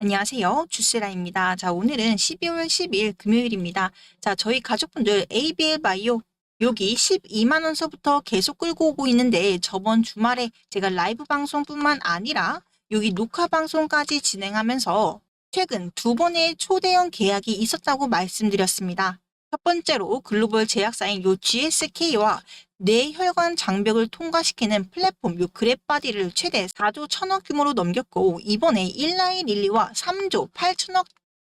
안녕하세요. 주스라입니다. 자, 오늘은 12월 10일 금요일입니다. 자, 저희 가족분들 ABL 바이오 여기 12만 원서부터 계속 끌고 오고 있는데 저번 주말에 제가 라이브 방송뿐만 아니라 여기 녹화 방송까지 진행하면서 최근 두 번의 초대형 계약이 있었다고 말씀드렸습니다. 첫 번째로 글로벌 제약사인 요 GSK와 뇌혈관 장벽을 통과시키는 플랫폼 요 그랩바디를 최대 4조 1천억 규모로 넘겼고 이번에 1라인 릴리와 3조 8천억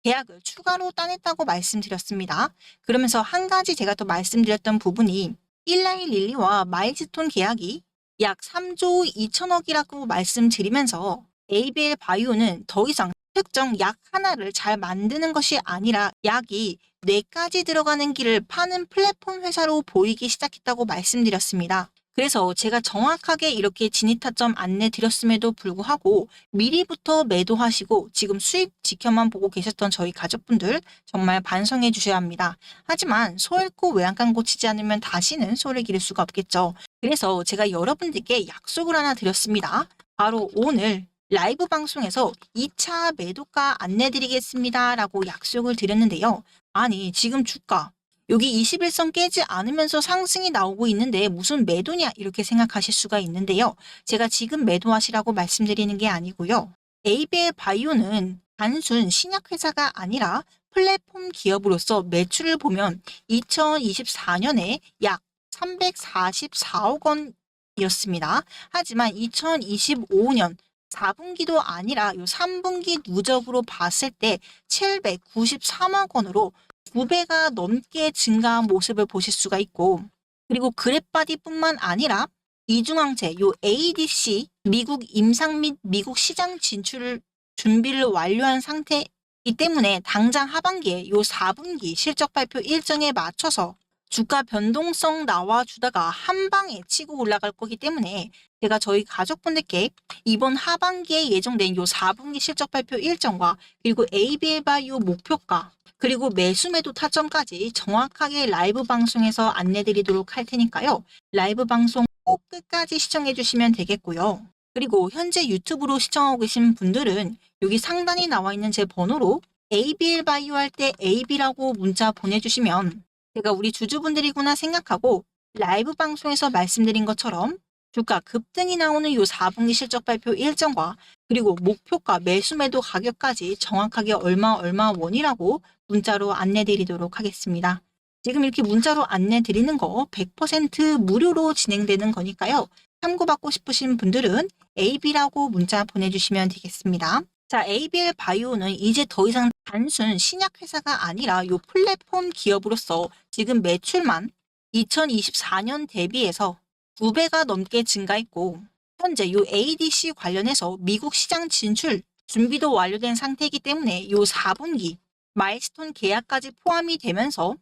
계약을 추가로 따냈다고 말씀드렸습니다. 그러면서 한 가지 제가 또 말씀드렸던 부분이 1라인 릴리와 마일스톤 계약이 약 3조 2천억이라고 말씀드리면서 ABL 바이오는 더 이상 특정 약 하나를 잘 만드는 것이 아니라 약이 네 가지 들어가는 길을 파는 플랫폼 회사로 보이기 시작했다고 말씀드렸습니다. 그래서 제가 정확하게 이렇게 진입 타점 안내 드렸음에도 불구하고 미리부터 매도하시고 지금 수익 지켜만 보고 계셨던 저희 가족분들 정말 반성해 주셔야 합니다. 하지만 소 잃고 외양간 고치지 않으면 다시는 소를 기를 수가 없겠죠. 그래서 제가 여러분들께 약속을 하나 드렸습니다. 바로 오늘 라이브 방송에서 2차 매도가 안내드리겠습니다. 라고 약속을 드렸는데요. 아니, 지금 주가, 여기 21선 깨지 않으면서 상승이 나오고 있는데 무슨 매도냐? 이렇게 생각하실 수가 있는데요. 제가 지금 매도하시라고 말씀드리는 게 아니고요. ABL 바이오는 단순 신약회사가 아니라 플랫폼 기업으로서 매출을 보면 2024년에 약 344억 원 이었습니다. 하지만 2025년 4분기도 아니라 요 3분기 누적으로 봤을 때 793억 원으로 2배가 넘게 증가한 모습을 보실 수가 있고 그리고 그랩바디뿐만 아니라 이중항체 요 ADC 미국 임상 및 미국 시장 진출을 준비를 완료한 상태이기 때문에 당장 하반기에 요 4분기 실적 발표 일정에 맞춰서 주가 변동성 나와주다가 한 방에 치고 올라갈 거기 때문에 제가 저희 가족분들께 이번 하반기에 예정된 요 4분기 실적 발표 일정과 그리고 ABL 바이오 목표가 그리고 매수 매도 타점까지 정확하게 라이브 방송에서 안내드리도록 할 테니까요. 라이브 방송 꼭 끝까지 시청해 주시면 되겠고요. 그리고 현재 유튜브로 시청하고 계신 분들은 여기 상단에 나와 있는 제 번호로 ABL 바이오 할 때 AB라고 문자 보내주시면 제가 우리 주주분들이구나 생각하고 라이브 방송에서 말씀드린 것처럼 주가 급등이 나오는 요 4분기 실적 발표 일정과 그리고 목표가 매수 매도 가격까지 정확하게 얼마 얼마 원이라고 문자로 안내 드리도록 하겠습니다. 지금 이렇게 문자로 안내 드리는 거 100% 무료로 진행되는 거니까요. 참고받고 싶으신 분들은 AB라고 문자 보내주시면 되겠습니다. 자, ABL 바이오는 이제 더 이상 단순 신약 회사가 아니라 요 플랫폼 기업으로서 지금 매출만 2024년 대비해서 2배가 넘게 증가했고 현재 요 ADC 관련해서 미국 시장 진출 준비도 완료된 상태이기 때문에 요 4분기 마일스톤 계약까지 포함이 되면서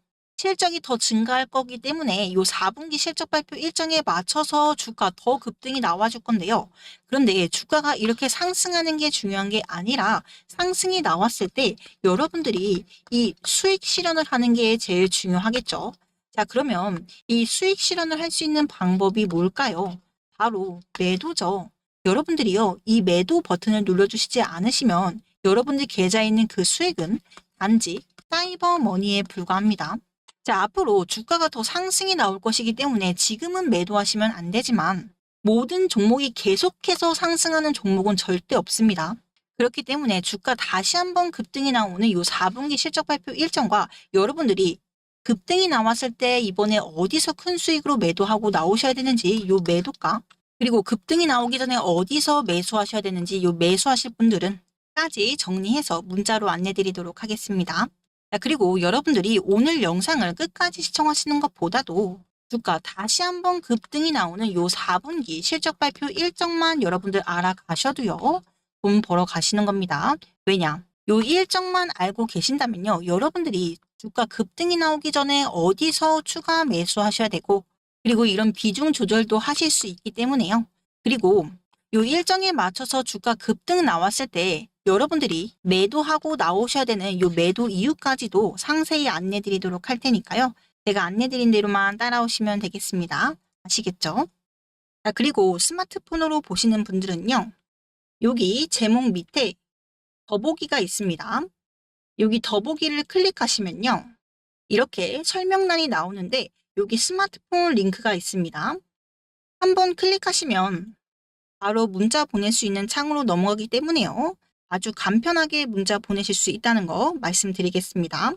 실적이 더 증가할 거기 때문에 요 4분기 실적 발표 일정에 맞춰서 주가 더 급등이 나와줄 건데요. 그런데 주가가 이렇게 상승하는 게 중요한 게 아니라 상승이 나왔을 때 여러분들이 이 수익 실현을 하는 게 제일 중요하겠죠. 자, 그러면 이 수익 실현을 할 수 있는 방법이 뭘까요? 바로 매도죠. 여러분들이요, 이 매도 버튼을 눌러주시지 않으시면 여러분들 계좌에 있는 그 수익은 단지 사이버 머니에 불과합니다. 자, 앞으로 주가가 더 상승이 나올 것이기 때문에 지금은 매도하시면 안 되지만 모든 종목이 계속해서 상승하는 종목은 절대 없습니다. 그렇기 때문에 주가 다시 한번 급등이 나오는 요 4분기 실적 발표 일정과 여러분들이 급등이 나왔을 때 이번에 어디서 큰 수익으로 매도하고 나오셔야 되는지 요 매도가 그리고 급등이 나오기 전에 어디서 매수하셔야 되는지 요 매수하실 분들은 까지 정리해서 문자로 안내 드리도록 하겠습니다. 자, 그리고 여러분들이 오늘 영상을 끝까지 시청하시는 것보다도 주가 다시 한번 급등이 나오는 요 4분기 실적 발표 일정만 여러분들 알아가셔도요. 돈 벌어 가시는 겁니다. 왜냐? 요 일정만 알고 계신다면요. 여러분들이 주가 급등이 나오기 전에 어디서 추가 매수하셔야 되고 그리고 이런 비중 조절도 하실 수 있기 때문에요. 그리고 요 일정에 맞춰서 주가 급등 나왔을 때 여러분들이 매도하고 나오셔야 되는 요 매도 이유까지도 상세히 안내 드리도록 할 테니까요. 제가 안내 드린 대로만 따라오시면 되겠습니다. 아시겠죠? 자, 그리고 스마트폰으로 보시는 분들은요. 여기 제목 밑에 더보기가 있습니다. 여기 더보기를 클릭하시면요. 이렇게 설명란이 나오는데 여기 스마트폰 링크가 있습니다. 한번 클릭하시면 바로 문자 보낼 수 있는 창으로 넘어가기 때문에요. 아주 간편하게 문자 보내실 수 있다는 거 말씀드리겠습니다.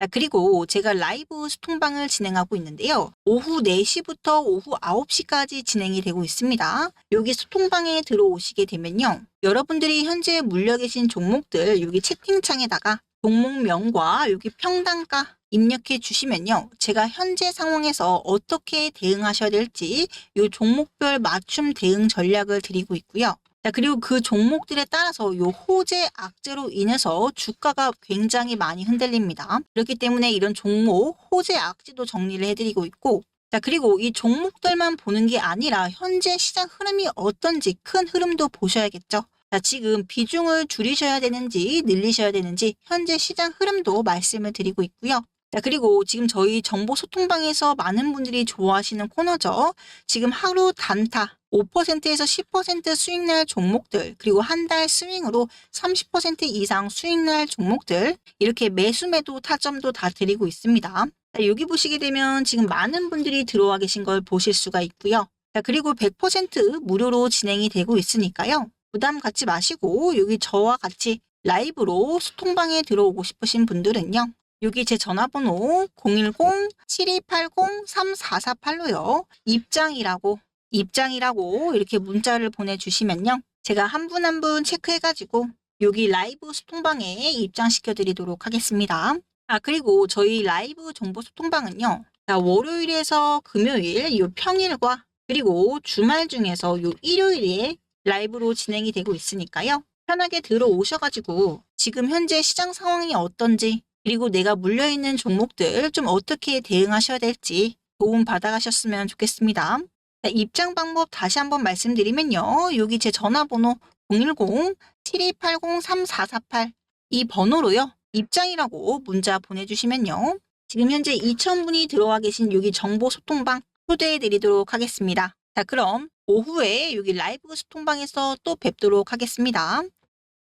자, 그리고 제가 라이브 소통방을 진행하고 있는데요. 오후 4시부터 오후 9시까지 진행이 되고 있습니다. 여기 소통방에 들어오시게 되면요. 여러분들이 현재 물려 계신 종목들 여기 채팅창에다가 종목명과 여기 평단가 입력해 주시면요. 제가 현재 상황에서 어떻게 대응하셔야 될지 이 종목별 맞춤 대응 전략을 드리고 있고요. 자, 그리고 그 종목들에 따라서 요 호재 악재로 인해서 주가가 굉장히 많이 흔들립니다. 그렇기 때문에 이런 종목 호재 악재도 정리를 해드리고 있고 자, 그리고 이 종목들만 보는 게 아니라 현재 시장 흐름이 어떤지 큰 흐름도 보셔야겠죠. 자, 지금 비중을 줄이셔야 되는지 늘리셔야 되는지 현재 시장 흐름도 말씀을 드리고 있고요. 자, 그리고 지금 저희 정보 소통방에서 많은 분들이 좋아하시는 코너죠. 지금 하루 단타 5%에서 10% 수익 날 종목들, 그리고 한 달 스윙으로 30% 이상 수익 날 종목들, 이렇게 매수 매도 타점도 다 드리고 있습니다. 자, 여기 보시게 되면 지금 많은 분들이 들어와 계신 걸 보실 수가 있고요. 자, 그리고 100% 무료로 진행이 되고 있으니까요. 부담 갖지 마시고 여기 저와 같이 라이브로 소통방에 들어오고 싶으신 분들은요. 여기 제 전화번호 010-7280-3448로요. 입장이라고, 입장이라고 이렇게 문자를 보내주시면요. 제가 한 분 한 분 체크해가지고 여기 라이브 소통방에 입장시켜 드리도록 하겠습니다. 아, 그리고 저희 라이브 정보 소통방은요. 자, 월요일에서 금요일, 요 평일과 그리고 주말 중에서 요 일요일에 라이브로 진행이 되고 있으니까요. 편하게 들어오셔가지고 지금 현재 시장 상황이 어떤지 그리고 내가 물려있는 종목들 좀 어떻게 대응하셔야 될지 도움 받아가셨으면 좋겠습니다. 자, 입장 방법 다시 한번 말씀드리면요. 여기 제 전화번호 010-7280-3448 이 번호로요. 입장이라고 문자 보내주시면요. 지금 현재 2,000분이 들어와 계신 여기 정보 소통방 초대해 드리도록 하겠습니다. 자, 그럼 오후에 여기 라이브 소통방에서 또 뵙도록 하겠습니다.